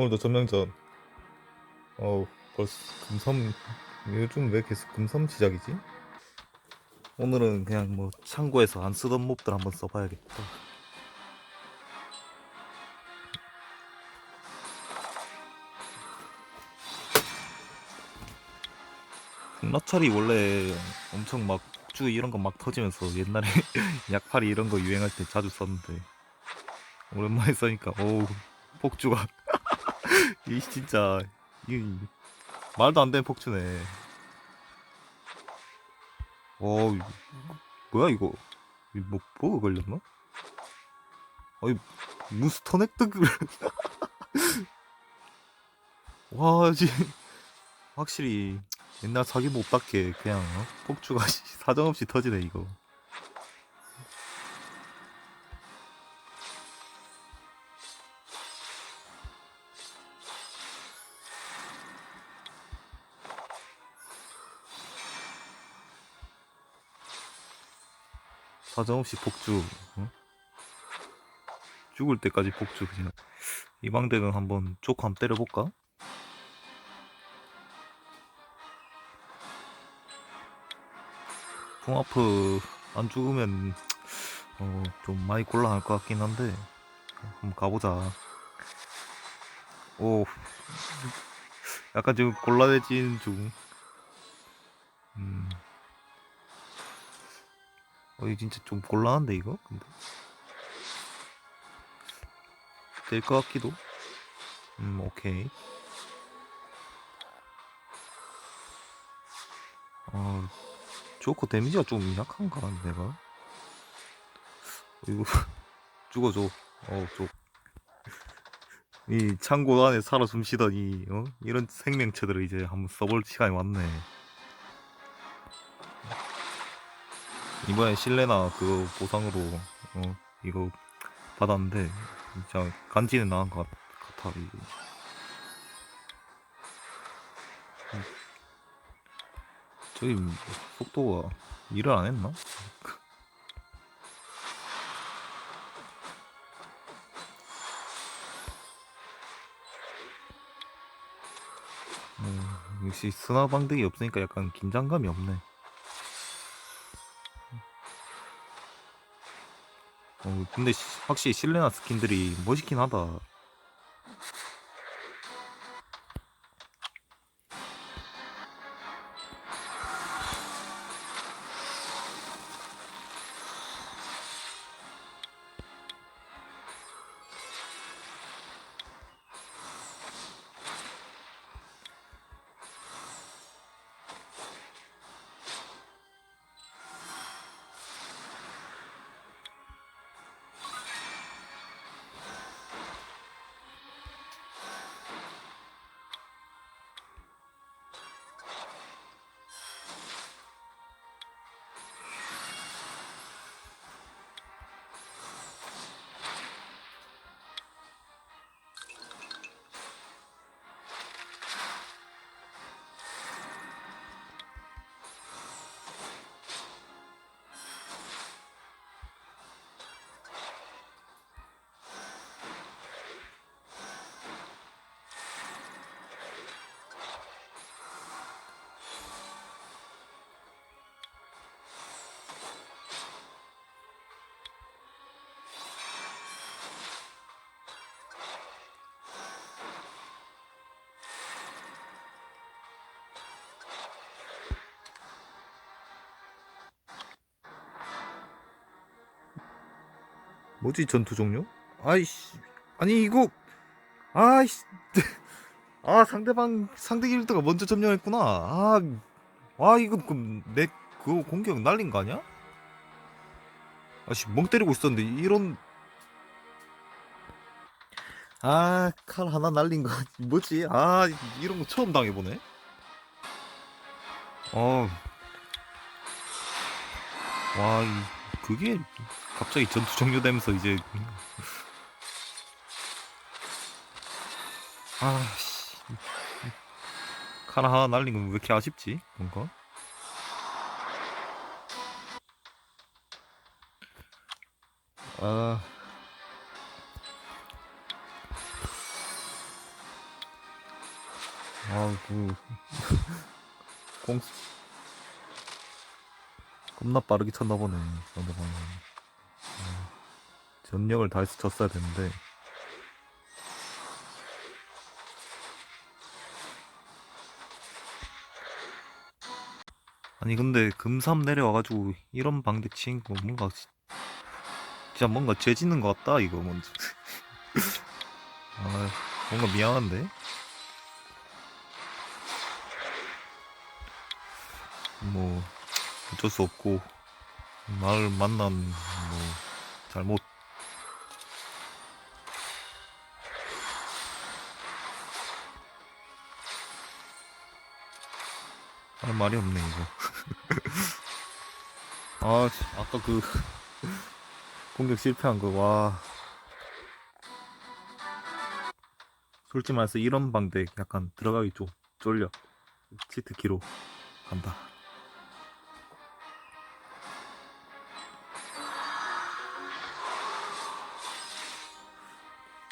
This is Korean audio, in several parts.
오늘도 전명전. 어우 벌써 금섬 요즘 왜 계속 금섬 시작이지? 오늘은 그냥 뭐 창고에서 안 쓰던 몹들 한번 써봐야겠다. 나찰이 원래 엄청 막 폭주 이런 거 막 터지면서 옛날에 약팔이 이런 거 유행할 때 자주 썼는데 오랜만에 써니까 어우 폭주가 이 진짜 이 말도 안 되는 폭주네. 어 뭐야 이거 뭐 버그 걸렸나? 어이 무슨 터넥득을 와 지 확실히 옛날 사기 못답게 그냥 어? 폭주가 사정없이 터지네 이거. 사정없이 폭주. 어? 죽을 때까지 폭주 그냥. 이 방대는 한번 쪽 한번 때려볼까? 풍아프 안 죽으면 어, 좀 많이 곤란할 것 같긴 한데 한번 가보자. 오, 약간 지금 곤란해진 중. 음. 어, 이거 진짜 좀 곤란한데 이거? 근데 될 것 같기도. 음, 오케이. 어, 조커 데미지가 좀 약한가 내가? 이거 죽어줘. 어, 줘. 이 창고 안에 살아 숨쉬던 이 어? 이런 생명체들을 이제 한번 써볼 시간이 왔네. 이번에 실내나 그 보상으로 어 이거 받았는데 진짜 간지는 나은 것 같- 같아 이게. 음. 저기 속도가 일을 안 했나? 음, 역시 스나방득이 없으니까 약간 긴장감이 없네. 어, 근데 시- 확실히 실내나 스킨들이 멋있긴 하다. 뭐지 전투 종료? 아이씨 아니 이거 아이씨 아 상대방 상대 길드가 먼저 점령했구나 아, 아 이거 그럼 내 그거 공격 날린 거 아니야? 아씨 멍 때리고 있었는데 이런 아 칼 하나 날린 거 뭐지 아 이런 거 처음 당해보네 어. 와, 이, 그게 갑자기 전투 종료되면서 이제 아, 씨. 칼 하나 날린 건 왜 이렇게 아쉽지? 뭔가? 아. 아그 공 겁나 빠르게 쳤나 보네 상대방은 아, 전력을 다해서 쳤어야 되는데. 아니 근데 금삼 내려와가지고 이런 방대 치는 거 뭔가 지- 진짜 뭔가 죄 짓는 것 같다 이거 먼저 아 뭔가 미안한데? 뭐 어쩔 수 없고 날 만난 뭐 잘못. 할 말이 없네 이거. 아 씨, 아까 그 공격 실패한 거와. 솔직히 말해서 이런 방대 약간 들어가기 좀 쫄려. 치트 키로 간다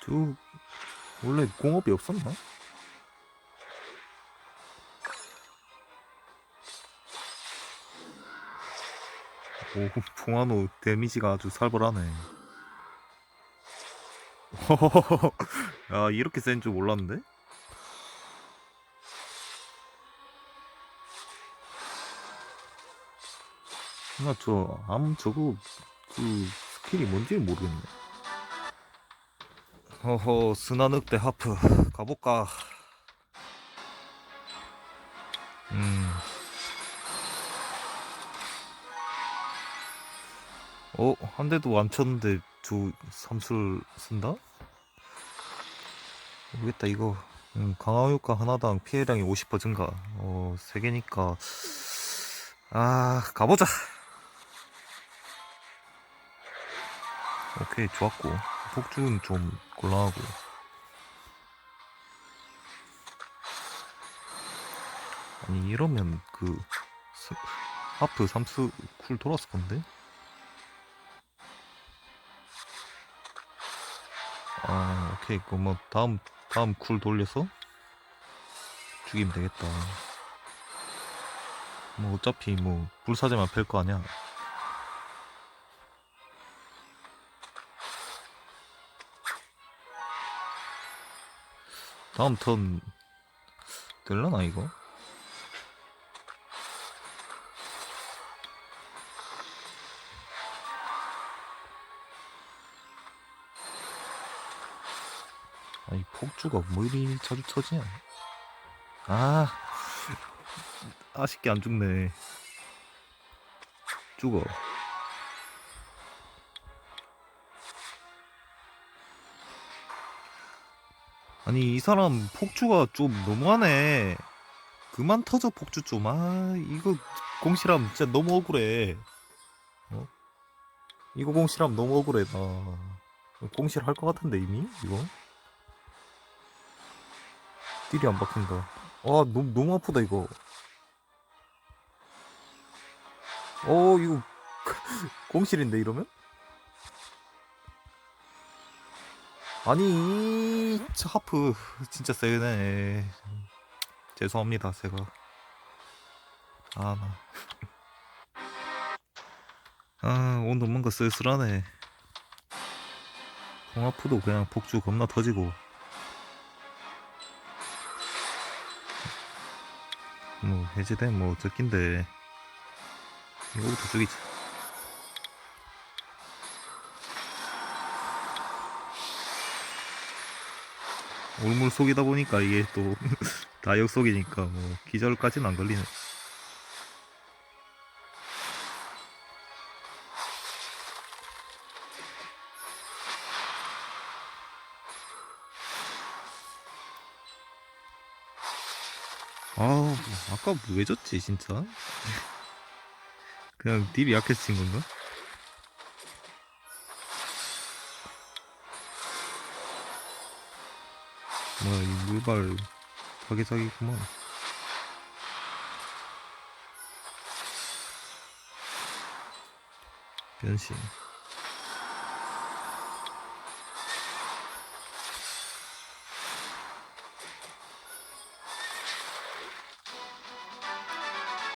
저 원래 공업이 없었나? 오 봉환호 데미지가 아주 살벌하네 야 이렇게 센 줄 몰랐는데? 나저 아무 저거 그 스킬이 뭔지 모르겠네 허허 스나늑대 하프. 가볼까? 음. 어? 한 대도 안 쳤는데 두 삼수를 쓴다? 모르겠다 이거. 음, 강화 효과 하나당 피해량이 50% 증가. 어 3개니까. 아 가보자. 오케이 좋았고. 폭주는 좀 곤란하고 아니 이러면 그 스- 하프 삼수 쿨 돌았을 건데? 아 오케이. 그뭐 다음 다음 쿨 돌려서 죽이면 되겠다. 뭐 어차피 뭐 불사제만 팰거 아니야 다음 턴 될라나 이거? 아니 폭주가 뭐 이리 자주 터지냐? 아 아쉽게 안 죽네. 죽어 아니 이 사람 폭주가 좀 너무하네. 그만 터져 폭주 좀 아 이거 공실함 진짜 너무 억울해. 어? 이거 공실함 너무 억울해. 나 공실 할 것 같은데 이미? 이거? 딜이 안 박힌다. 아 너무 너무 아프다 이거. 어 이거 공실인데 이러면 아니 저 하프 진짜 세네. 죄송합니다 제가. 아나. 아 오늘 뭔가 쓸쓸하네. 공하프도 그냥 폭주 겁나 터지고. 뭐 해제된 뭐 어쩔긴데. 이거부터 죽이자 올물 속이다 보니까 이게 또 다역 속이니까 뭐 기절까지는 안 걸리네 아 아까 왜 졌지 진짜 그냥 딜이 약해서 진 건가? 뭐야 이 물발 사기사기구만. 변신